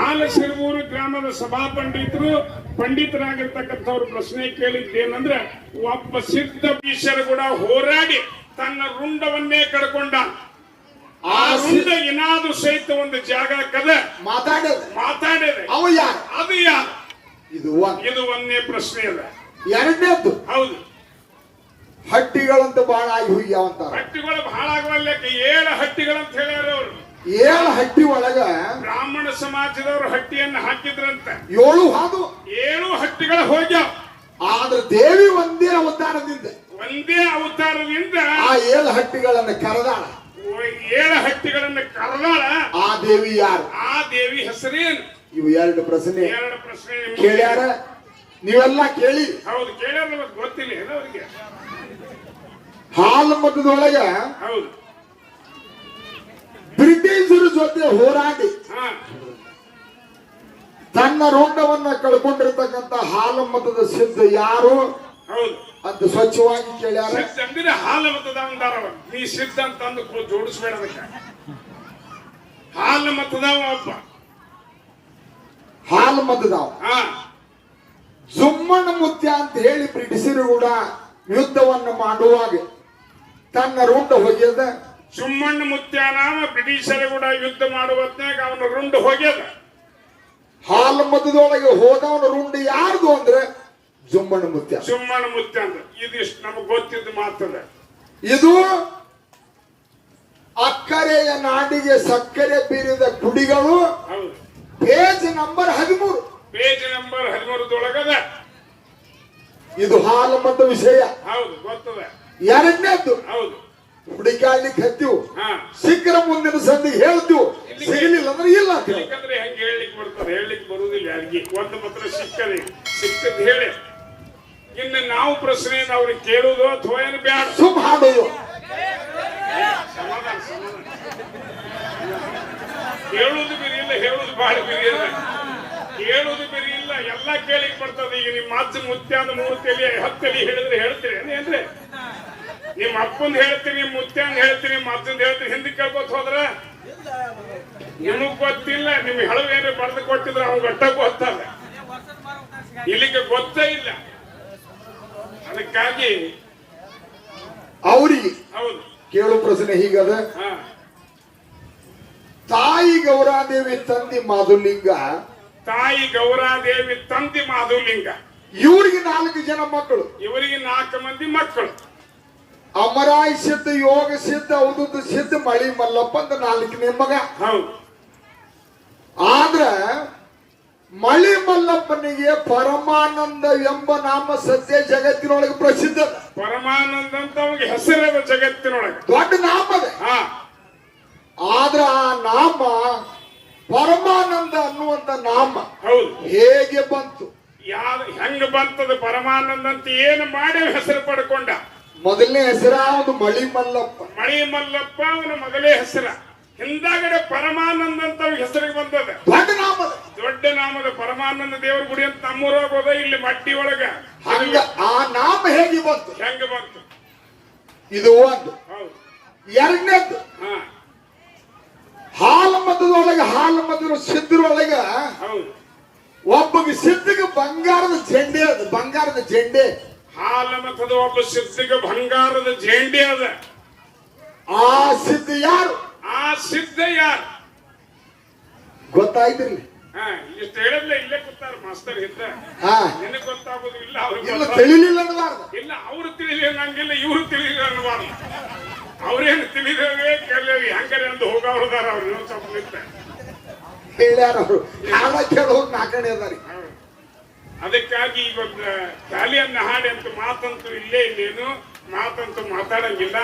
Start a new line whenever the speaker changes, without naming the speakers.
ಹಾಲಸಿರಮೂರು ಗ್ರಾಮದ ಸಭಾ ಪಂಡಿತರು ಪಂಡಿತರಾಗಿರ್ತಕ್ಕಂಥವ್ರು ಪ್ರಶ್ನೆ ಕೇಳಿದ್ದೇನಂದ್ರೆ ಒಬ್ಬ ಸಿದ್ಧ ಬೀಶರು ಕೂಡ ಹೋರಾಡಿ ತನ್ನ ರುಂಡವನ್ನೇ ಕಡ್ಕೊಂಡ. ಆ ರುಂಡ ಏನಾದ್ರೂ ಸಹಿತ ಒಂದು ಜಾಗ ಕದ
ಮಾತಾಡೋದು.
ಮಾತಾಡಿದೆ.
ಅವ ಯಾರು?
ಅದು ಯಾರು?
ಇದು
ಇದು ಒಂದೇ ಪ್ರಶ್ನೆ ಅದ
ಎರಡನೇದ್ದು.
ಹೌದು.
ಹಟ್ಟಿಗಳಂತ ಬಹಳ ಆಗಿ ಹುಯ್ಯಾವಂತ
ಹಟ್ಟಿಗಳು ಬಹಳ ಆಗವಲ್ಲಕ್ಕೆ ಏಳು ಹಟ್ಟಿಗಳಂತ ಹೇಳ್ಯಾರ ಅವರು.
ಏಳು ಹಟ್ಟಿ ಒಳಗ
ಬ್ರಾಹ್ಮಣ ಸಮಾಜದವರು ಹಟ್ಟಿಯನ್ನು ಹಾಕಿದ್ರಂತ.
ಏಳು ಹಾದು.
ಏಳು ಹಟ್ಟಿಗಳು ಹೋಗ್ಯಾವ.
ಆದ್ರೆ ದೇವಿ ಒಂದೇ ಅವತಾರದಿಂದ.
ಒಂದೇ ಅವತಾರದಿಂದ
ಆ ಏಳು ಹಟ್ಟಿಗಳನ್ನ ಕರೆದಾಳ.
ಏಳು ಹಟ್ಟಿಗಳನ್ನ ಕರೆದಾಳ.
ಆ ದೇವಿ ಯಾರು?
ಆ ದೇವಿ ಹೆಸರೇನು?
ಇವು ಎರಡು ಪ್ರಶ್ನೆ.
ಎರಡು ಪ್ರಶ್ನೆ
ಕೇಳ್ಯಾರ? ನೀವೆಲ್ಲ ಕೇಳಿ.
ಹೌದು ಕೇಳ್ಯಾರ ಗೊತ್ತಿಲ್ಲ ಅವರಿಗೆ
ಹಾಲು ಮತದೊಳಗ
ಹೌದು.
ಜೊತೆ ಹೋರಾಡಿ ತನ್ನ ರೋಗವನ್ನ ಕಳ್ಕೊಂಡಿರ್ತಕ್ಕಂತ ಹಾಲು ಮತದ ಸಿದ್ಧ ಯಾರು? ಅಂತ ಸ್ವಚ್ಛವಾಗಿ ಕೇಳ್ಯಾರ.
ಅಂದ್ರೆ ಹಾಲು ಮತದ ಅಂದಾರವ ನೀ ಸಿದ್ಧ ಅಂತ ಅಂದು ಜೋಡಿಸ್ಬೇಡ ಹಾಲು ಮತದವ ಒಬ್ಬ.
ಹಾಲು ಮತದಾವ
ಹಾ.
ಜುಮ್ಮಣ್ಣ ಮುತ್ಯ ಅಂತ ಹೇಳಿ ಬ್ರಿಟಿಷರು ಕೂಡ ಯುದ್ಧವನ್ನು ಮಾಡುವಾಗ ತನ್ನ ರುಂಡ ಹೊಗೆದ
ಸುಮ್ಮಣ್ಣ ಮುತ್ಯಾನಾಮ ಬ್ರಿಟಿಷರ ಕೂಡ ಯುದ್ಧ ಮಾಡುವತ್ನಾಗ ಅವನು ರುಂಡು ಹೋಗ್ಯದ.
ಹಾಲು ಮದ್ದದೊಳಗೆ ಹೋದವನ ರುಂಡು ಯಾರ್ದು ಅಂದ್ರೆ ಜುಮ್ಮಣ್ಣ ಮುತ್ಯ.
ಸುಮ್ಮಣ್ಣ ಮುತ್ಯ ಅಂತ ಇದಿಷ್ಟು ನಮಗ್ ಗೊತ್ತಿದ್ದು ಮಾತದ
ಇದು ಅಕ್ಕರೆಯ ನಾಡಿಗೆ ಸಕ್ಕರೆ ಬೀರಿದ ಕುಡಿಗಳು
ಹೌದು.
ಪೇಜ್ ನಂಬರ್ ಹದಿಮೂರು.
ಪೇಜ್ ನಂಬರ್ ಹದಿಮೂರದೊಳಗದ.
ಇದು ಹಾಲು ಮದ್ದ ವಿಷಯ.
ಹೌದು ಗೊತ್ತದ.
ಎರಡನೇದ್ದು.
ಹೌದು.
ಹುಡುಕಾಡ್ಲಿಕ್ಕೆ ಹತ್ತಿವು.
ಹಾ.
ಶೀಘ್ರ ಮುಂದಿನ ಸಂದಿಗೆ ಹೇಳ್ತೀವಿ. ಸಿಗಲಿಲ್ಲ ಅಂದ್ರೆ ಇಲ್ಲ ಅಂತ.
ಯಾಕಂದ್ರೆ ಹೆಂಗೆ ಹೇಳಲಿಕ್ಕೆ ಬರ್ತದೆ? ಹೇಳಲಿಕ್ಕೆ ಬರುವುದಿಲ್ಲ ಯಾರಿಗೆ. ಒಂದು ಮಾತ್ರ ಸಿಕ್ಕದೆ. ಸಿಕ್ಕದ್ ಹೇಳಿ. ಇನ್ನು ನಾವು ಪ್ರಶ್ನೆ ಅವ್ರಿಗೆ ಕೇಳುವುದು ಅಥವಾ ಏನು ಬ್ಯಾಡ
ಸುಮ್ ಹಾಡೋದು.
ಹೇಳುದು ಕೇಳುವುದು ಬೇರೆ ಇಲ್ಲ ಹೇಳುದು ಬಾಳ ಬಿರಿ ಇಲ್ಲ. ಕೇಳುವುದು ಬೇರೆ ಇಲ್ಲ ಎಲ್ಲ ಕೇಳಿಕ್ ಬರ್ತದೆ. ಈಗ ನಿಮ್ಮ ಮಾತು ಮುತ್ಯಾದ ಮೂರು ತಲೆ ಹತ್ತು ತಲೆ ಹೇಳಿದ್ರೆ ಹೇಳ್ತೀರಿ ಅಂದ್ರೆ ನಿಮ್ಮ ಅಪ್ಪನ್ ಹೇಳ್ತೀನಿ ಮುತ್ಯಂದ್ ಹೇಳ್ತೀನಿ ಮತ್ತಂದ್ ಹೇಳ್ತೀನಿ ಹಿಂದೆ ಕೇಳ್ಕೊತ ಹೋದ್ರ? ನಿಮಗ್ ಗೊತ್ತಿಲ್ಲ ನಿಮ್ ಹೇಳುವೇನು ಬರೆದು ಕೊಟ್ಟಿದ್ರೆ ಅವ್ನ್ ಗಟ್ಟ ಗೊತ್ತಲ್ಲ. ಇಲ್ಲಿಗೆ ಗೊತ್ತೇ ಇಲ್ಲ. ಅದಕ್ಕಾಗಿ
ಅವ್ರಿಗೆ
ಹೌದು.
ಕೇಳು ಪ್ರಶ್ನೆ ಹೀಗದ ತಾಯಿ ಗೌರಾದೇವಿ ತಂದಿ ಮಾಧುಲಿಂಗ
ತಾಯಿ ಗೌರಾದೇವಿ ತಂದಿ ಮಾಧುಲಿಂಗ.
ಇವರಿಗೆ ನಾಲ್ಕು ಜನ ಮಕ್ಕಳು.
ಇವರಿಗೆ ನಾಲ್ಕು ಮಂದಿ ಮಕ್ಕಳು.
ಅಮರಾಯ್ ಸಿದ್ಧ ಯೋಗ ಸಿದ್ಧ ಅವಧೂತ ಸಿದ್ಧ ಮಳಿ ಮಲ್ಲಪ್ಪ ಅಂತ ನಾಲ್ಕನೇ ಮಗ.
ಹೌದು.
ಆದ್ರ ಮಳಿ ಮಲ್ಲಪ್ಪನಿಗೆ ಪರಮಾನಂದ ಎಂಬ ನಾಮ ಸದ್ಯ ಜಗತ್ತಿನೊಳಗೆ ಪ್ರಸಿದ್ಧ.
ಪರಮಾನಂದ ಅಂತ ಅವಾಗ ಹೆಸರದ ಜಗತ್ತಿನೊಳಗೆ.
ದೊಡ್ಡ ನಾಮ ಆದ್ರ ಆ ನಾಮ ಪರಮಾನಂದ ಅನ್ನುವಂತ ನಾಮ
ಹೌದು.
ಹೇಗೆ ಬಂತು?
ಯಾವ ಹೆಂಗ ಬಂತದ? ಪರಮಾನಂದ ಅಂತ ಏನು ಮಾಡಿ ಹೆಸರು ಪಡ್ಕೊಂಡ?
ಮೊದಲನೇ ಹೆಸರ ಅವನು ಮಳಿ ಮಲ್ಲಪ್ಪ
ಮಳಿ ಮಲ್ಲಪ್ಪ ಅವನ ಮೊದಲೇ ಹೆಸರ. ಹಿಂದಾಗಡೆ ಪರಮಾನಂದ ಅಂತ ಹೆಸರಿಗೆ ಬಂದದ.
ದೊಡ್ಡ ನಾಮದ.
ದೊಡ್ಡ ನಾಮದ ಪರಮಾನಂದ ದೇವರ ಗುಡಿ ಅಂತ ನಮ್ಮೂರಾಗ ಹೋದ ಇಲ್ಲಿ ಮಟ್ಟಿ ಒಳಗ.
ಹಂಗ ಆ ನಾಮ ಹೇಗೆ ಬಂತು?
ಹೆಂಗ ಬಂತು?
ಇದು ಒಂದು. ಎರಡನೇದ್ದು
ಹಾ.
ಹಾಲು ಮತದೊಳಗೆ ಹಾಲು ಮತದ ಸಿದ್ಧರೊಳಗ ಒಬ್ಬಗೆ ಸಿದ್ಧಗೆ ಬಂಗಾರದ ಜೆಂಡೆ ಅದು ಬಂಗಾರದ ಜೆಂಡೆ
ಹಾಲ ಮತದ ಒಬ್ಬ ಸಿದ್ಧಿಗೆ ಬಂಗಾರದ ಜೇಂಡಿ ಅದ.
ಆ ಸಿದ್ಧ ಯಾರು?
ಆ ಸಿದ್ಧ ಯಾರು? ಹಾ ಇಷ್ಟು ಹೇಳಿದ್ಲೆ ಇಲ್ಲೇ ಕೂತಾರ ಮಾಸ್ತರ್ ಹಿಂದೆ
ಹಾ.
ನಿನಗ್ ಗೊತ್ತಾಗೋದು ಇಲ್ಲ ಅವ್ರಿಗೆ
ತಿಳಿಲಿಲ್ಲ ಅನ್ನಬಾರ್ದು.
ಇಲ್ಲ ಅವ್ರು ತಿಳಿಲಿಲ್ಲ ನಂಗಿಲ್ಲ ಇವ್ರು ತಿಳಿಲಿಲ್ಲ ಅನ್ನಬಾರ್ದು. ಅವ್ರೇನು ತಿಳಿದೇವೆ ಕೇಳೇವಿ ಹಂಗಾರೆ ಅಂದು ಹೋಗವ್ರದಾರ ಅವ್ರು ಇನ್ನೊಂದ್ ಸ್ವಲ್ಪ ನಿಂತ.
ಹೇಳ್ಯಾರ ಅವರು. ಹಾಡ ಕೇಳೋರು ನಾಲ್ಕನೇ ಅದಾರಿ.
ಅದಕ್ಕಾಗಿ ಇವಾಗ ಖಾಲಿಯನ್ನ ಹಾಡಿ ಅಂತ ಮಾತಂತೂ ಇಲ್ಲೇ ಇಲ್ಲೇನು ಮಾತಂತೂ ಮಾತಾಡಂಗಿಲ್ಲ.